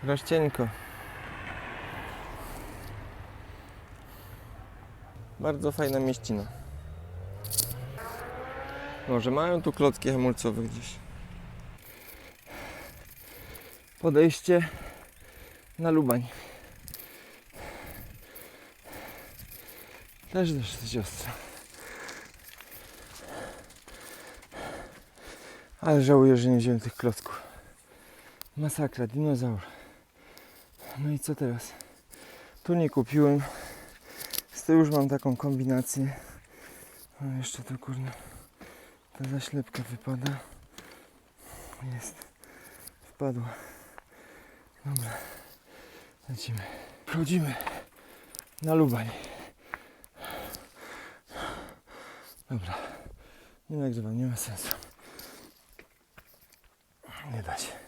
Kraścieńko. Bardzo fajna mieścina. Może mają tu klocki hamulcowe gdzieś. Podejście na Lubań. Też dosyć ostra. Ale żałuję, że nie wziąłem tych klocków. Masakra, dinozaur. No i co teraz? Tu nie kupiłem. Z tyłu już mam taką kombinację. No jeszcze to kurna. Ta zaślepka wypada. Jest. Wpadła. Dobra. Lecimy. Wchodzimy na Lubań. Dobra. Nie nagrywam, nie ma sensu. Nie da się.